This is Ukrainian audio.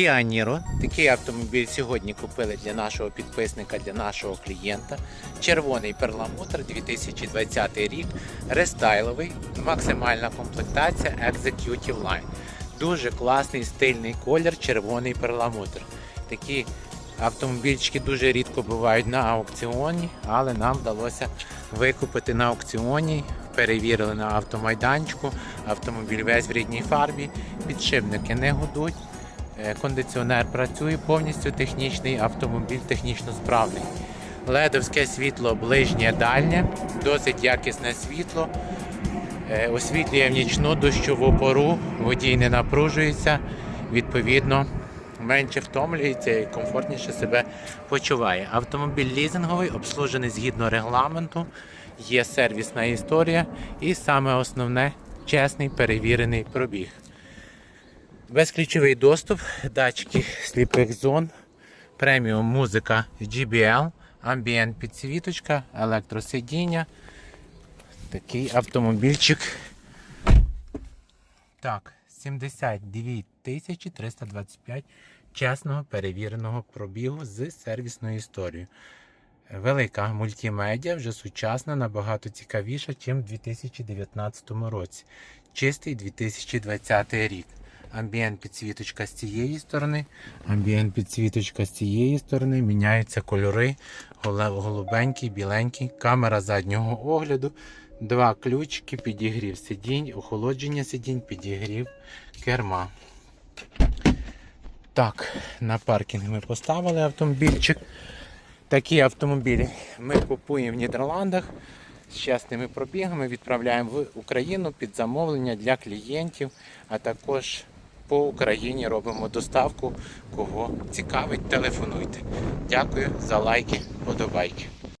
Kia Niro. Такий автомобіль сьогодні купили для нашого підписника, для нашого клієнта. Червоний перламутр 2020 рік, рестайловий, максимальна комплектація Executive Line. Дуже класний стильний колір, червоний перламутр. Такі автомобільчики дуже рідко бувають на аукціоні, але нам вдалося викупити на аукціоні. Перевірили на автомайданчику. Автомобіль весь в рідній фарбі, підшипники не гудуть. Е, Кондиціонер працює повністю технічний, автомобіль технічно справний. Ледовське світло ближнє дальнє, досить якісне світло. Е, Освітлює в нічну дощову пору, водій не напружується, відповідно, менше втомлюється і комфортніше себе почуває. Автомобіль лізинговий, обслужений згідно регламенту, є сервісна історія і саме основне чесний перевірений пробіг. Безключовий доступ, датчики сліпих зон, преміум музика GBL, амбієнт підсвіточка, електросидіння. Такий автомобільчик. Так, 72 325 чесного перевіреного пробігу з сервісною історією. Велика мультимедіа, вже сучасна, набагато цікавіша, ніж в 2019 році. Чистий 2020 рік. Амбієнт підсвіточка з цієї сторони, амбієнт підсвіточка з цієї сторони, міняються кольори, голубенький, біленький, камера заднього огляду, два ключики, підігрів сидінь, охолодження сидінь, підігрів керма. Так, на паркінг ми поставили автомобільчик. Такі автомобілі ми купуємо в Нідерландах. З чесними пробігами, відправляємо в Україну під замовлення для клієнтів, а також по Україні робимо доставку. Кого цікавить, телефонуйте. Дякую за лайки, подобайки.